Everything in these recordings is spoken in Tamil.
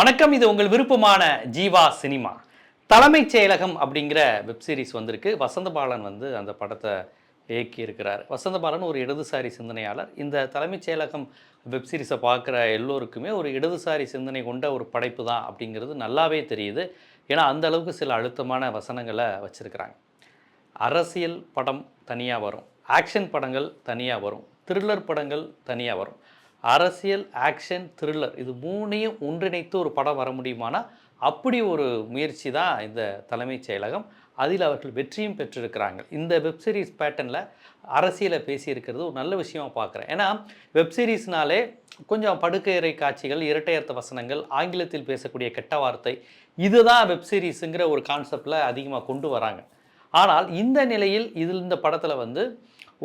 வணக்கம் இது உங்கள் விருப்பமான ஜீவா சினிமா. தலைமைச் செயலகம் அப்படிங்கிற வெப் சீரிஸ் வந்திருக்கு. வசந்தபாலன் வந்து அந்த படத்தை இயக்கி இருக்கிறார் வசந்தபாலன் ஒரு இடதுசாரி சிந்தனையாளர். இந்த தலைமைச் செயலகம் வெப் சீரிஸை பார்க்குற எல்லோருக்குமே ஒரு இடதுசாரி சிந்தனை கொண்ட ஒரு படைப்பு தான் அப்படிங்கிறது நல்லாவே தெரியுது. ஏன்னா அந்த அளவுக்கு சில அழுத்தமான வசனங்களை வச்சுருக்கிறாங்க. அரசியல் படம் தனியாக வரும். ஆக்ஷன் படங்கள் தனியாக வரும். த்ரில்லர் படங்கள் தனியாக வரும். அரசியல் ஆக்ஷன் த்ரில்லர் இது மூணையும் ஒன்றிணைத்து ஒரு படம் வர முடியுமானா அப்படி ஒரு முயற்சி தான் இந்த தலைமைச் செயலகம். அதில் அவர்கள் வெற்றியும் பெற்றிருக்கிறாங்க இந்த வெப்சீரிஸ் பேட்டர்னில் அரசியலை பேசியிருக்கிறது ஒரு நல்ல விஷயமாக பார்க்குறேன். ஏன்னா வெப்சீரிஸ்னாலே கொஞ்சம் படுக்கையறை காட்சிகள் இரட்டையர்த்த வசனங்கள் ஆங்கிலத்தில் பேசக்கூடிய கெட்ட வார்த்தை இதுதான் வெப்சீரிஸுங்கிற ஒரு கான்செப்டில் அதிகமாக கொண்டு வராங்க. ஆனால் இந்த நிலையில் இதில் இந்த படத்தில் வந்து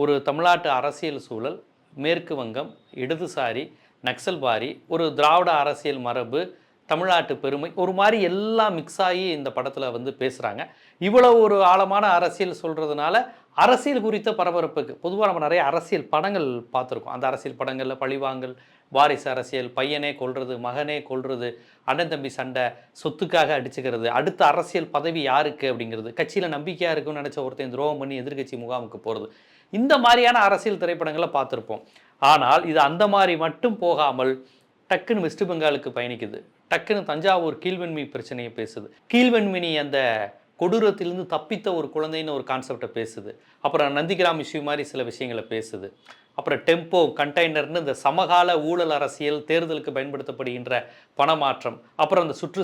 ஒரு தமிழ்நாட்டு அரசியல் சூழல் மேற்கு வங்கம் இடதுசாரி நக்சல்பாரி ஒரு திராவிட அரசியல் மரபு தமிழ்நாட்டு பெருமை ஒரு மாதிரி எல்லாம் மிக்ஸ் ஆகி இந்த படத்தில் வந்து பேசுகிறாங்க இவ்வளோ ஒரு ஆழமான அரசியல் சொல்கிறதுனால அரசியல் குறித்த பரபரப்புக்கு பொதுவாக நம்ம நிறைய அரசியல் படங்கள் பார்த்துருக்கோம். அந்த அரசியல் படங்களில் பழிவாங்கல் வாரிசு அரசியல் பையனே கொல்றது மகனே கொல்றது அண்ணன் தம்பி சண்டை சொத்துக்காக அடிச்சுக்கிறது அடுத்த அரசியல் பதவி யாருக்கு அப்படிங்கிறது கட்சியில் நம்பிக்கையாக இருக்குன்னு நினச்ச ஒருத்தன் துரோகம் பண்ணி எதிர்கட்சி முகாமுக்கு போகிறது இந்த மாதிரியான அரசியல் திரைப்படங்களை பார்த்துருப்போம். ஆனால் இது அந்த மாதிரி மட்டும் போகாமல் டக்குன்னு வெஸ்ட் பெங்காலுக்கு பயணிக்குது. டக்குன்னு தஞ்சாவூர் கீழ்வெண்மை பிரச்சனையை பேசுது. கீழ்வெண்மினி அந்த கொடூரத்திலிருந்து தப்பித்த ஒரு குழந்தைன்னு ஒரு கான்செப்டை பேசுது. அப்புறம் நந்திகிராம் இஷ்யூ மாதிரி சில விஷயங்களை பேசுது. அப்புறம் டெம்போ கண்டெய்னர்னு இந்த சமகால ஊழல் அரசியல் தேர்தலுக்கு பயன்படுத்தப்படுகின்ற பணமாற்றம் அப்புறம் அந்த சுற்று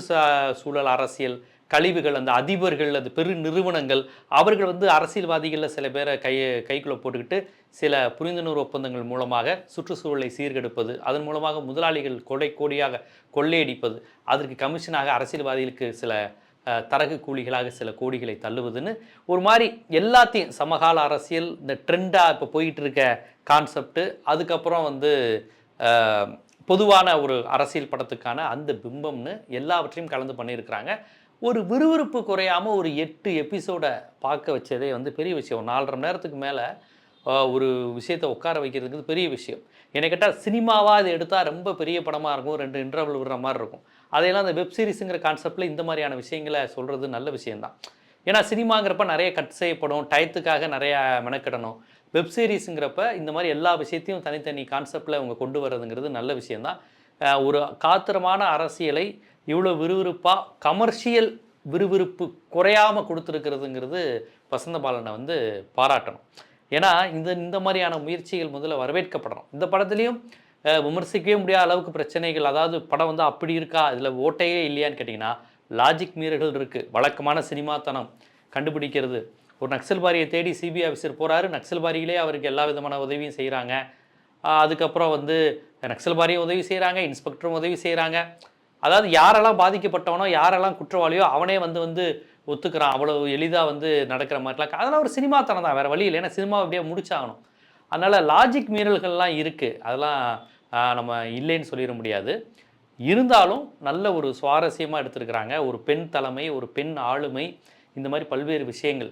சூழல் அரசியல் கழிவுகள் அந்த அதிபர்கள் அந்த பெரு நிறுவனங்கள் அவர்கள் வந்து அரசியல்வாதிகளில் சில பேரை கை கைக்குள்ளே போட்டுக்கிட்டு சில புரிந்துணர்வு ஒப்பந்தங்கள் மூலமாக சுற்றுச்சூழலை சீர்கெடுப்பது அதன் மூலமாக முதலாளிகள் கொடை கோடியாக கொள்ளையடிப்பது அதற்கு கமிஷனாக அரசியல்வாதிகளுக்கு சில தரகு கூலிகளாக சில கோடிகளை தள்ளுவதுன்னு ஒரு மாதிரி எல்லாத்தையும் சமகால அரசியல் இந்த ட்ரெண்டாக இப்போ போயிட்டு இருக்க கான்செப்ட்டு அதுக்கப்புறம் வந்து பொதுவான ஒரு அரசியல் படத்துக்கான அந்த பிம்பம்னு எல்லாவற்றையும் கலந்து பண்ணியிருக்கிறாங்க. ஒரு விறுவிறுப்பு குறையாமல் ஒரு எட்டு எபிசோடை பார்க்க வச்சதே வந்து பெரிய விஷயம். நாலரை மணி நேரத்துக்கு மேலே ஒரு விஷயத்தை உட்கார வைக்கிறதுக்கு பெரிய விஷயம். என்னை கேட்டால் சினிமாவாக இது எடுத்தால் ரொம்ப பெரிய படமாக இருக்கும். ரெண்டு இன்டர்வல் விடுற மாதிரி இருக்கும். அதையெல்லாம் அந்த வெப் சீரிஸுங்கிற கான்செப்டில் இந்த மாதிரியான விஷயங்களை சொல்கிறது நல்ல விஷயம்தான். ஏன்னா சினிமாங்கிறப்ப நிறைய கட் செய்யப்படும். டயத்துக்காக நிறையா மெனக்கிடணும். வெப் சீரிஸுங்கிறப்ப இந்த மாதிரி எல்லா விஷயத்தையும் தனித்தனி கான்செப்டில் அவங்க கொண்டு வர்றதுங்கிறது நல்ல விஷயந்தான் ஒரு காத்திரமான அரசியலை இவ்வளோ விறுவிறுப்பாக கமர்ஷியல் விறுவிறுப்பு குறையாமல் கொடுத்துருக்கிறதுங்கிறது வசந்தபாலனை வந்து பாராட்டணும். ஏன்னா இந்த இந்த மாதிரியான முயற்சிகள் முதல்ல வரவேற்கப்படணும். இந்த படத்துலையும் விமர்சிக்கவே முடியாத அளவுக்கு பிரச்சனைகள் அதாவது படம் வந்து அப்படி இருக்கா இதில் ஓட்டையே இல்லையான்னு கேட்டிங்கன்னா லாஜிக் மீறல்கள் இருக்குது வழக்கமான சினிமாத்தனம் கண்டுபிடிக்கிறது. ஒரு நக்சல்பாரியை தேடி சிபிஐ ஆஃபீஸர் போகிறாரு நக்சல்பாரிகளே அவருக்கு எல்லா விதமான உதவியும் செய்கிறாங்க அதுக்கப்புறம் வந்து நக்சல்பாரியும் உதவி செய்கிறாங்க இன்ஸ்பெக்டரும் உதவி செய்கிறாங்க அதாவது யாரெல்லாம் பாதிக்கப்பட்டவனோ யாரெல்லாம் குற்றவாளியோ அவனே வந்து வந்து ஒத்துக்கிறான். அவ்வளோ எளிதாக வந்து நடக்கிற மாதிரிலாம் அதெல்லாம் ஒரு சினிமாத்தனம் தான். வேறு வழி இல்லை. ஏன்னா சினிமா அப்படியே முடிச்சாகணும். அதனால் லாஜிக் மீறல்கள்லாம் இருக்குது அதெல்லாம் நம்ம இல்லைன்னு சொல்லிட முடியாது. இருந்தாலும் நல்ல ஒரு சுவாரஸ்யமாக எடுத்திருக்கிறாங்க. ஒரு பெண் தலைமை ஒரு பெண் ஆளுமை. இந்த மாதிரி பல்வேறு விஷயங்கள்.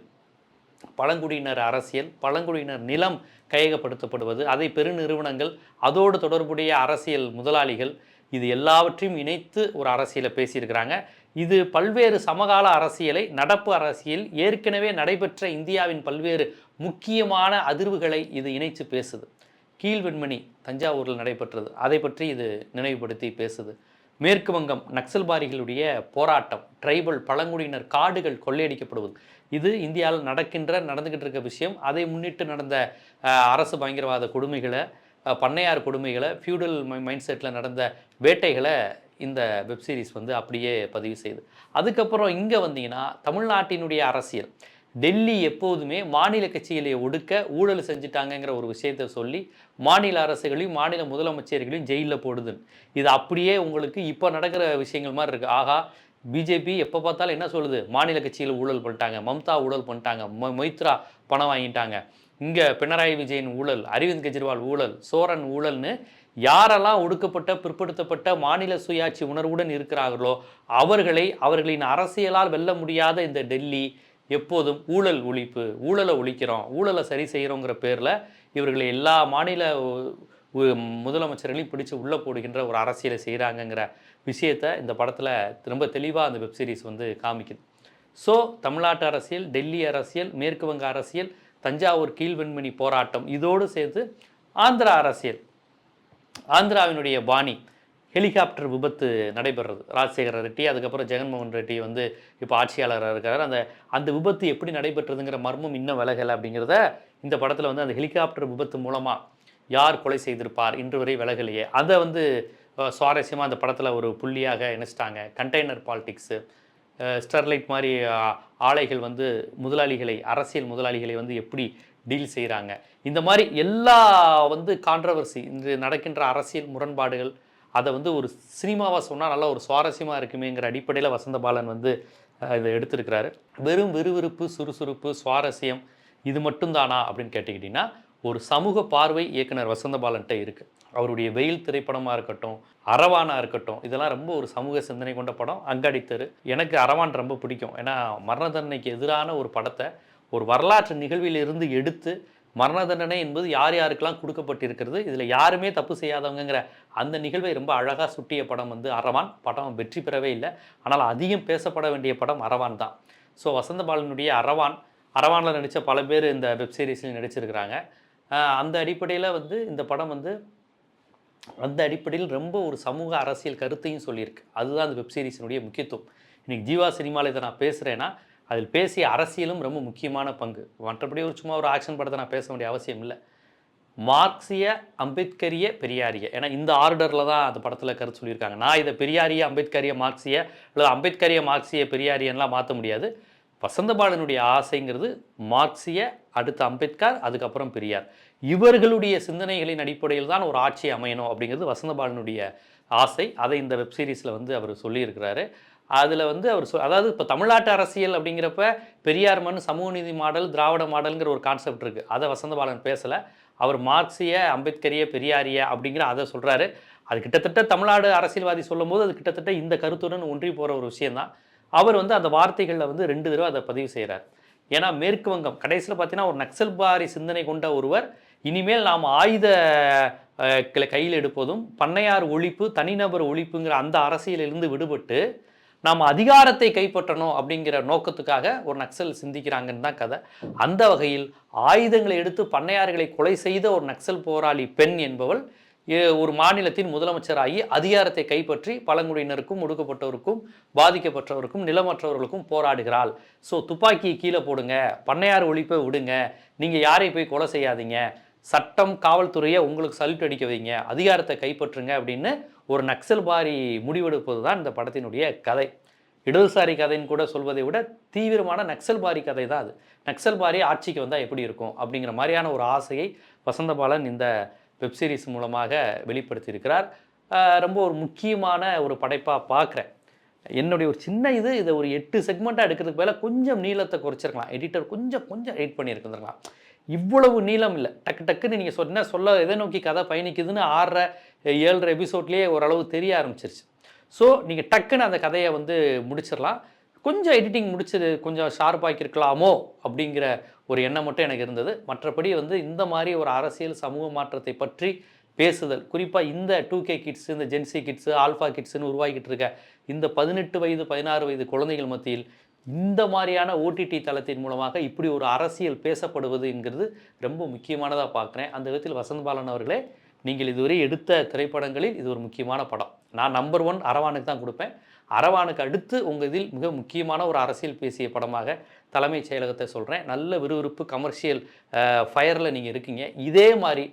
பழங்குடியினர் அரசியல் பழங்குடியினர் நிலம் கையகப்படுத்தப்படுவது அதை பெருநிறுவனங்கள் அதோடு தொடர்புடைய அரசியல் முதலாளிகள் இது எல்லாவற்றையும் இணைத்து ஒரு அரசியலை பேசியிருக்கிறாங்க. இது பல்வேறு சமகால அரசியலை நடப்பு அரசியல் ஏற்கனவே நடைபெற்ற இந்தியாவின் பல்வேறு முக்கியமான அதிர்வுகளை இது இணைத்து பேசுது. கீழ்வெண்மணி தஞ்சாவூரில் நடைபெற்றது. அதை பற்றி இது நினைவுபடுத்தி பேசுது. மேற்கு வங்கம் நக்சல்பாரிகளுடைய போராட்டம் ட்ரைபல் பழங்குடியினர் காடுகள் கொள்ளையடிக்கப்படுவது. இது இந்தியாவில் நடக்கின்ற நடந்துக்கிட்டு இருக்க விஷயம். அதை முன்னிட்டு நடந்த அரசு பயங்கரவாத கொடுமைகளை பண்ணையார் கொடுமைகளை ஃபியூடல் மைண்ட் செட்டில் நடந்த வேட்டைகளை இந்த வெப்சீரிஸ் வந்து அப்படியே பதிவு செய்யுது. அதுக்கப்புறம் இங்கே வந்தீங்கன்னா தமிழ்நாட்டினுடைய அரசியல். டெல்லி எப்போதுமே மாநில கட்சிகளை ஒடுக்க ஊழல் செஞ்சுட்டாங்கங்கிற ஒரு விஷயத்தை சொல்லி மாநில அரசுகளையும் மாநில முதலமைச்சர்களையும் ஜெயிலில் போடுதுன்னு. இது அப்படியே உங்களுக்கு இப்போ நடக்கிற விஷயங்கள் மாதிரி இருக்குது ஆகா பிஜேபி எப்போ பார்த்தாலும் என்ன சொல்லுது? மாநில கட்சியில் ஊழல் பண்ணிட்டாங்க மம்தா ஊழல் பண்ணிட்டாங்க மொ- மொய்த்ரா பணம் வாங்கிட்டாங்க. இங்கே பினராயி விஜயன் ஊழல் அரவிந்த் கெஜ்ரிவால் ஊழல் சோரன் ஊழல்னு யாரெல்லாம் ஒடுக்கப்பட்ட பிற்படுத்தப்பட்ட மாநில சுயாட்சி உணர்வுடன் இருக்கிறார்களோ அவர்களை அவர்களின் அரசியலால் வெல்ல முடியாத இந்த டெல்லி எப்போதும் ஊழல் ஒழிப்பு ஊழலை ஒழிக்கிறோம் ஊழலை சரி செய்கிறோங்கிற பேரில் இவர்களை எல்லா மாநில முதலமைச்சர்களையும் பிடிச்சு உள்ளே போடுகின்ற ஒரு அரசியலை செய்கிறாங்கங்கிற விஷயத்தை இந்த படத்தில் ரொம்ப தெளிவாக அந்த வெப் சீரிஸ் வந்து காமிக்குது. ஸோ தமிழ்நாட்டு அரசியல் டெல்லி அரசியல் மேற்கு வங்க அரசியல் தஞ்சாவூர் கீழ்வெண்மணி போராட்டம் இதோடு சேர்த்து ஆந்திரா அரசியல் ஆந்திராவினுடைய பாணி ஹெலிகாப்டர் விபத்து நடைபெறுறது. ராஜசேகர ரெட்டி அதுக்கப்புறம் ஜெகன்மோகன் ரெட்டி வந்து இப்போ ஆட்சியாளராக இருக்கிறார் அந்த அந்த விபத்து எப்படி நடைபெற்றதுங்கிற மர்மம் இன்னும் விலகலை அப்படிங்கிறத இந்த படத்தில் வந்து அந்த ஹெலிகாப்டர் விபத்து மூலமாக யார் கொலை செய்திருப்பார் இன்று வரை விலகலையே. அதை வந்து சுவாரஸ்யமாக அந்த படத்தில் ஒரு புள்ளியாக இணைச்சிட்டாங்க. கண்டெய்னர் பாலிடிக்ஸு ஸ்டெர்லைட் மாதிரி ஆலைகள் வந்து முதலாளிகளை அரசியல் முதலாளிகளை வந்து எப்படி டீல் செய்கிறாங்க இந்த மாதிரி எல்லா வந்து கான்ட்ரவர்சி இன்று நடக்கின்ற அரசியல் முரண்பாடுகள் அதை வந்து ஒரு சினிமாவாக சொன்னால் நல்லா ஒரு சுவாரஸ்யமாக இருக்குமேங்கிற அடிப்படையில் வசந்த பாலன் வந்து இதை எடுத்திருக்கிறாரு. வெறும் விறுவிறுப்பு சுறுசுறுப்பு சுவாரஸ்யம் இது மட்டும்தானா அப்படின்னு கேட்டுக்கிட்டிங்கன்னா ஒரு சமூக பார்வை இயக்குனர் வசந்தபாலன்ட்ட இருக்குது அவருடைய வெயில் திரைப்படமாக இருக்கட்டும் அரவானா இருக்கட்டும் இதெல்லாம் ரொம்ப ஒரு சமூக சிந்தனை கொண்ட படம் அங்காடி தெரு. எனக்கு அரவான் ரொம்ப பிடிக்கும். ஏன்னா மரண தண்டனைக்கு எதிரான ஒரு படத்தை ஒரு வரலாற்று நிகழ்விலிருந்து எடுத்து மரண தண்டனை என்பது யார் யாருக்கெல்லாம் கொடுக்கப்பட்டிருக்கிறது இதில் யாருமே தப்பு செய்யாதவங்கங்கிற அந்த நிகழ்வை ரொம்ப அழகாக சுட்டிய படம் வந்து அரவான். படம் வெற்றி பெறவே இல்லை. ஆனால் அதிகம் பேசப்பட வேண்டிய படம் அரவான் தான். ஸோ வசந்தபாலனுடைய அரவான் அரவானில் நடித்த பல பேர் இந்த வெப் சீரிஸில் நடிச்சிருக்கிறாங்க. அந்த அடிப்படையில் வந்து இந்த படம் வந்து அந்த அடிப்படையில் ரொம்ப ஒரு சமூக அரசியல் கருத்தையும் சொல்லியிருக்கு. அதுதான் அந்த வெப் சீரிஸினுடைய முக்கியத்துவம். இன்றைக்கி ஜீவா சினிமாவில் இதை நான் பேசுகிறேன்னா அதில் பேசிய அரசியலும் ரொம்ப முக்கியமான பங்கு. மற்றபடி ஒரு சும்மா ஒரு ஆக்ஷன் படத்தை நான் பேச வேண்டிய அவசியம் இல்லை. மார்க்சிய அம்பேத்கரிய பெரியாரிய ஏன்னா இந்த ஆர்டரில் தான் அந்த படத்தில் கருத்து சொல்லியிருக்காங்க. நான் இதை பெரியாரிய அம்பேத்கரிய மார்க்சிய அல்லது அம்பேத்கரிய மார்க்சிய பெரியாரியன்லாம் மாற்ற முடியாது. வசந்தபாலனுடைய ஆசைங்கிறது மார்க்சிய அடுத்து அம்பேத்கர் அதுக்கப்புறம் பெரியார். இவர்களுடைய சிந்தனைகளின் அடிப்படையில் தான் ஒரு ஆட்சி அமையணும் அப்படிங்கிறது வசந்தபாலனுடைய ஆசை. அதை இந்த வெப் சீரிஸில் வந்து அவர் சொல்லியிருக்கிறாரு. அதில் வந்து அவர் சொ அதாவது இப்போ தமிழ்நாட்டு அரசியல் அப்படிங்கிறப்ப பெரியார் மண் சமூக நீதி மாடல் திராவிட மாடல்ங்கிற ஒரு கான்செப்ட் இருக்குது அதை வசந்தபாலன் பேசலை. அவர் மார்க்சிய அம்பேத்கரிய பெரியாரிய அப்படிங்கிற அதை சொல்கிறாரு அது கிட்டத்தட்ட தமிழ்நாடு அரசியல்வாதி சொல்லும்போது அது கிட்டத்தட்ட இந்த கருத்துடன் ஒன்றி போகிற ஒரு விஷயம்தான். அவர் வந்து அந்த வார்த்தைகளில் வந்து ரெண்டு தடவை அதை பதிவு செய்கிறார் ஏன்னா மேற்கு வங்கம் கடைசியில் பார்த்தீங்கன்னா ஒரு நக்சல்பாரி சிந்தனை கொண்ட ஒருவர் இனிமேல் நாம் ஆயுத களை- கையில் எடுப்பதும் பண்ணையார் ஒழிப்பு தனிநபர் ஒழிப்புங்கிற அந்த அரசியலிலிருந்து விடுபட்டு நாம் அதிகாரத்தை கைப்பற்றணும் அப்படிங்கிற நோக்கத்துக்காக ஒரு நக்சல் சிந்திக்கிறாங்கன்னு தான் கதை. அந்த வகையில் ஆயுதங்களை எடுத்து பண்ணையார்களை கொலை செய்த ஒரு நக்சல் போராளி பெண் என்பவள் ஒரு மாநிலத்தின் முதலமைச்சராகி அதிகாரத்தை கைப்பற்றி பழங்குடியினருக்கும் ஒடுக்கப்பட்டவருக்கும் பாதிக்கப்பட்டவருக்கும் நிலமற்றவர்களுக்கும் போராடுகிறாள். ஸோ துப்பாக்கியை கீழே போடுங்க பண்ணையார் ஒழிப்பை விடுங்க நீங்கள் யாரையும் போய் கொலை செய்யாதீங்க சட்டம் காவல்துறையை உங்களுக்கு சல்யூட் அடிக்க வைங்க அதிகாரத்தை கைப்பற்றுங்க அப்படின்னு ஒரு நக்சல் பாரி முடிவெடுப்பது தான் இந்த படத்தினுடைய கதை. இடதுசாரி கதைன்னு கூட சொல்வதை விட தீவிரமான நக்சல் பாரி கதை தான் அது. நக்சல் பாரி ஆட்சிக்கு வந்தால் எப்படி இருக்கும் அப்படிங்கிற மாதிரியான ஒரு ஆசையை வசந்தபாலன் இந்த வெப்சீரிஸ் மூலமாக வெளிப்படுத்தியிருக்கிறார். ரொம்ப ஒரு முக்கியமான ஒரு படைப்பாக பார்க்குறேன் என்னுடைய ஒரு சின்ன இது இதை ஒரு எட்டு செக்மெண்ட்டாக எடுக்கிறதுக்கு மேலே கொஞ்சம் நீளத்தை குறைச்சிருக்கலாம். எடிட்டர் கொஞ்சம் கொஞ்சம் எடிட் பண்ணியிருக்கலாம் இவ்வளவு நீளம் இல்லை. டக்கு டக்குன்னு நீங்கள் சொன்ன சொல்ல எதை நோக்கி கதை பயணிக்குதுன்னு ஆறரை ஏழரை எபிசோட்லேயே ஓரளவு தெரிய ஆரம்பிச்சிருச்சு. ஸோ நீங்கள் டக்குன்னு அந்த கதையை வந்து முடிச்சிடலாம் கொஞ்சம் எடிட்டிங் முடிச்சது கொஞ்சம் ஷார்ப்பாக்கியிருக்கலாமோ அப்படிங்கிற ஒரு எண்ணம் மட்டும் எனக்கு இருந்தது. மற்றபடி வந்து இந்த மாதிரி ஒரு அரசியல் சமூக மாற்றத்தை பற்றி பேசுதல். குறிப்பாக இந்த டூ கே கிட்ஸ் இந்த ஜென்சி கிட்ஸு ஆல்ஃபா கிட்ஸ்னு உருவாக்கிட்டு இருக்க இந்த பதினெட்டு வயது பதினாறு வயது குழந்தைகள் மத்தியில் இந்த மாதிரியான ஓடிடி தளத்தின் மூலமாக இப்படி ஒரு அரசியல் பேசப்படுவதுங்கிறது ரொம்ப முக்கியமானதாக பார்க்குறேன் அந்த விதத்தில் வசந்த் பாலன் அவர்களே நீங்கள் இதுவரை எடுத்த திரைப்படங்களில் இது ஒரு முக்கியமான படம். நான் நம்பர் ஒன் அரவானுக்கு தான் கொடுப்பேன். அரவானுக்கு அடுத்து உங்கள் இதில் மிக முக்கியமான ஒரு அரசியல் பேசிய படமாக தலைமைச் செயலகத்தை சொல்கிறேன் நல்ல விறுவிறுப்பு கமர்ஷியல் ஃபயரில் நீங்கள் இருக்கீங்க. இதே மாதிரி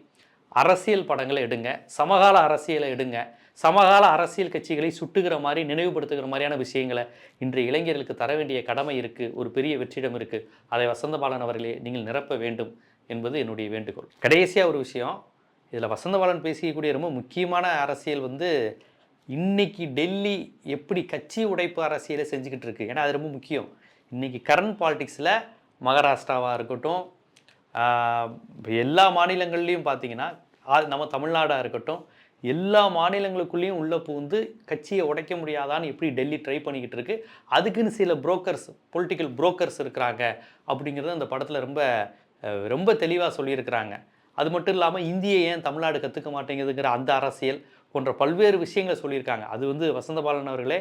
அரசியல் படங்களை எடுங்க. சமகால அரசியலை எடுங்க. சமகால அரசியல் கட்சிகளை சுட்டுகிற மாதிரி நினைவுபடுத்துகிற மாதிரியான விஷயங்களை இன்றைய இளைஞர்களுக்கு தர வேண்டிய கடமை இருக்குது ஒரு பெரிய வெற்றிடம் இருக்குது அதை வசந்தபாலன் அவர்களே நீங்கள் நிரப்ப வேண்டும் என்பது என்னுடைய வேண்டுகோள். கடைசியாக ஒரு விஷயம். இதில் வசந்தபாலன் பேசியக்கூடிய ரொம்ப முக்கியமான அரசியல் வந்து இன்னைக்கு டெல்லி எப்படி கட்சி உடைப்பு அரசியலை செஞ்சுக்கிட்டு இருக்கு? ஏன்னா அது ரொம்ப முக்கியம். இன்னைக்கு கரண்ட் பாலிட்டிக்ஸில் மகாராஷ்டிராவாக இருக்கட்டும் எல்லா மாநிலங்கள்லேயும் பார்த்தீங்கன்னா நம்ம தமிழ்நாடாக இருக்கட்டும் எல்லா மாநிலங்களுக்குள்ளேயும் உள்ளே புகுந்து கட்சியை உடைக்க முடியாதான்னு எப்படி டெல்லி ட்ரை பண்ணிக்கிட்டு இருக்கு? அதுக்குன்னு சில புரோக்கர்ஸ் பொலிட்டிக்கல் புரோக்கர்ஸ் இருக்கிறாங்க அப்படிங்கிறது அந்த படத்தில் ரொம்ப ரொம்ப தெளிவாக சொல்லியிருக்கிறாங்க. அது மட்டும் இல்லாமல் இந்தியை ஏன் தமிழ்நாடு கற்றுக்க மாட்டேங்குதுங்கிற அந்த அரசியல் போன்ற பல்வேறு விஷயங்களை சொல்லியிருக்காங்க. அது வந்து வசந்தபாலன் அவர்களே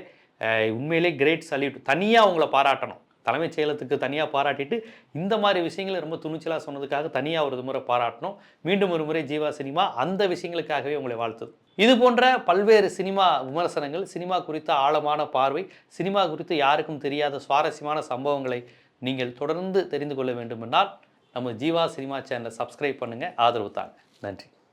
உண்மையிலே கிரேட் சல்யூட் தனியாக அவங்கள பாராட்டணும். தலைமைச் செயலத்துக்கு தனியாக பாராட்டிட்டு இந்த மாதிரி விஷயங்களை ரொம்ப துணிச்சலாக சொன்னதுக்காக தனியாக ஒரு முறை பாராட்டணும். மீண்டும் ஒரு முறை ஜீவா சினிமா அந்த விஷயங்களுக்காகவே உங்களை வாழ்த்துது. இது போன்ற பல்வேறு சினிமா விமர்சனங்கள் சினிமா குறித்த ஆழமான பார்வை சினிமா குறித்து யாருக்கும் தெரியாத சுவாரஸ்யமான சம்பவங்களை நீங்கள் தொடர்ந்து தெரிந்து கொள்ள வேண்டுமென்றால் நம்ம ஜீவா சினிமா சேனலை சப்ஸ்கிரைப் பண்ணுங்கள் ஆதரவு தாங்க. நன்றி.